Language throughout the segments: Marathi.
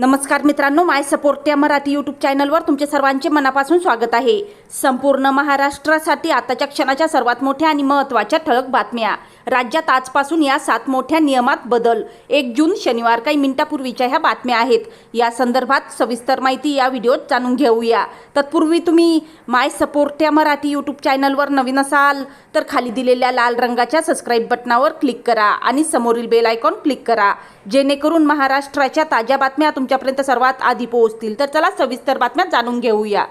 नमस्कार मित्रांनो माय सपोर्ट या मराठी यूट्यूब चॅनलवर तुमचे सर्वांचे मनापासून स्वागत आहे. संपूर्ण महाराष्ट्रासाठी आताच्या क्षणाच्या सर्वात मोठ्या आणि महत्त्वाच्या ठळक बातम्या. राज्यात आजपासून या सात मोठ्या नियमात बदल. एक जून शनिवार काही मिनिटापूर्वीच्या ह्या बातम्या आहेत. या संदर्भात सविस्तर माहिती या व्हिडिओत जाणून घेऊया. तत्पूर्वी तुम्ही माय सपोर्ट या मराठी यूट्यूब चॅनलवर नवीन असाल तर खाली दिलेल्या लाल रंगाच्या सबस्क्राईब बटनावर क्लिक करा आणि समोरील बेल आयकॉन क्लिक करा. जेणेकरून महाराष्ट्राच्या ताज्या बातम्या तुम तुमच्यापर्यंत सर्वात आधी पोहोचतील. तर चला सविस्तर बातम्या जाणून घेऊया.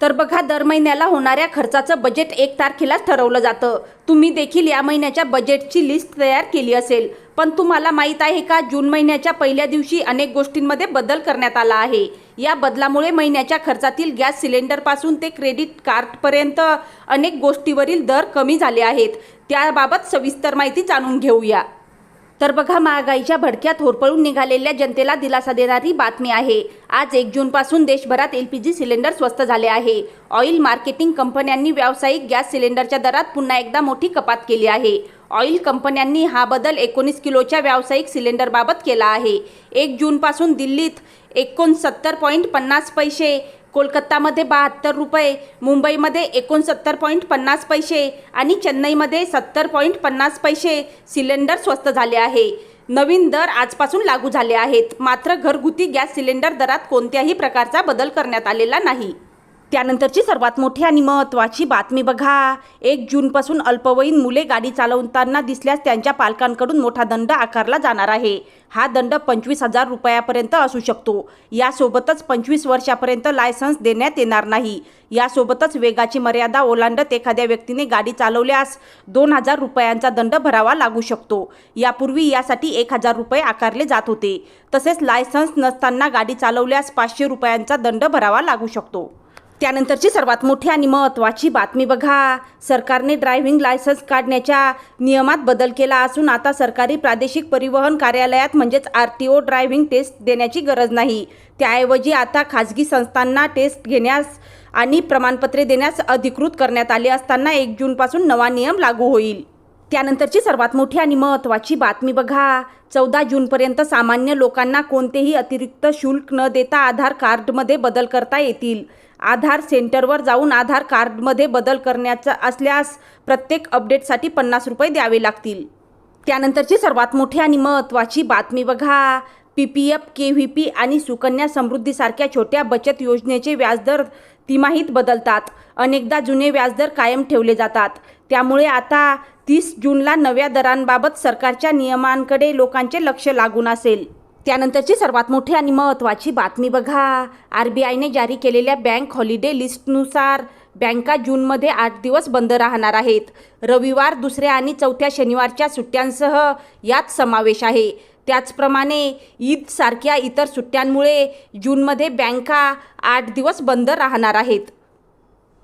तर बघा दर महिन्याला होणाऱ्या खर्चाचं बजेट एक तारखेलाच ठरवलं जातं. तुम्ही देखील या महिन्याच्या बजेटची लिस्ट तयार केली असेल. पण तुम्हाला माहीत आहे का जून महिन्याच्या पहिल्या दिवशी अनेक गोष्टींमध्ये बदल करण्यात आला आहे. या बदलामुळे महिन्याच्या खर्चातील गॅस सिलेंडरपासून ते क्रेडिट कार्डपर्यंत अनेक गोष्टीवरील दर कमी झाले आहेत. त्याबाबत सविस्तर माहिती जाणून घेऊया. तर बघा महागाईच्या भडक्यात होरपळून निघालेल्या जनतेला दिलासा देणारी बातमी आहे. आज एक जूनपासून देशभरात एल पी जी सिलेंडर स्वस्त झाले आहे. ऑइल मार्केटिंग कंपन्यांनी व्यावसायिक गॅस सिलेंडरच्या दरात पुन्हा एकदा मोठी कपात केली आहे. ऑइल कंपन्यांनी हा बदल एकोणीस किलोच्या व्यावसायिक सिलेंडरबाबत केला आहे. एक जूनपासून दिल्लीत एकोणसत्तर पॉईंट पन्नास पैसे कोलकातामध्ये बहात्तर रुपये मुंबईमध्ये एकोणसत्तर पॉईंट पन्नास पैसे आणि चेन्नईमध्ये सत्तर पॉईंट पन्नास पैसे सिलेंडर स्वस्त झाले आहे. नवीन दर आजपासून लागू झाले आहेत. मात्र घरगुती गॅस सिलेंडर दरात कोणत्याही प्रकारचा बदल करण्यात आलेला नाही. त्यानंतरची सर्वात मोठी आणि महत्त्वाची बातमी बघा. एक जूनपासून अल्पवयीन मुले गाडी चालवताना दिसल्यास त्यांच्या पालकांकडून मोठा दंड आकारला जाणार आहे. हा दंड पंचवीस हजार रुपयापर्यंत असू शकतो. यासोबतच पंचवीस वर्षापर्यंत लायसन्स देण्यात येणार नाही. यासोबतच वेगाची मर्यादा ओलांडत एखाद्या व्यक्तीने गाडी चालवल्यास दोन हजार रुपयांचा दंड भरावा लागू शकतो. यापूर्वी यासाठी एक हजार रुपये आकारले जात होते. तसेच लायसन्स नसताना गाडी चालवल्यास पाचशे रुपयांचा दंड भरावा लागू शकतो. त्यानंतरची सर्वात मोठी आणि महत्त्वाची बातमी बघा. सरकारने ड्रायव्हिंग लायसन्स काढण्याच्या नियमात बदल केला असून आता सरकारी प्रादेशिक परिवहन कार्यालयात म्हणजेच R T O driving test देण्याची गरज नाही. त्याऐवजी आता खाजगी संस्थांना टेस्ट घेण्यास आणि प्रमाणपत्रे देण्यास अधिकृत करण्यात आले असताना एक जूनपासून नवा नियम लागू होईल. त्यानंतरची सर्वात मोठी आणि महत्त्वाची बातमी बघा. चौदा जूनपर्यंत सामान्य लोकांना कोणतेही अतिरिक्त शुल्क न देता आधार कार्डमध्ये बदल करता येतील. आधार सेंटरवर जाऊन आधार कार्डमध्ये बदल करण्याचा असल्यास प्रत्येक अपडेटसाठी पन्नास रुपये द्यावे लागतील. त्यानंतरची सर्वात मोठी आणि महत्त्वाची बातमी बघा. P P F K V P आणि सुकन्या समृद्धीसारख्या छोट्या बचत योजनेचे व्याजदर तिमाहीत बदलतात. अनेकदा जुने व्याजदर कायम ठेवले जातात. त्यामुळे आता तीस जूनला नव्या दरांबाबत सरकारच्या नियमांकडे लोकांचे लक्ष लागून असेल. त्यानंतरची सर्वात मोठी आणि महत्त्वाची बातमी बघा. आर बी आयने जारी केलेल्या बँक हॉलिडे लिस्टनुसार बँका जूनमध्ये आठ दिवस बंद राहणार आहेत. रविवार दुसऱ्या आणि चौथ्या शनिवारच्या सुट्ट्यांसह यात समावेश आहे. त्याचप्रमाणे ईदसारख्या इतर सुट्ट्यांमुळे जूनमध्ये बँका आठ दिवस बंद राहणार आहेत.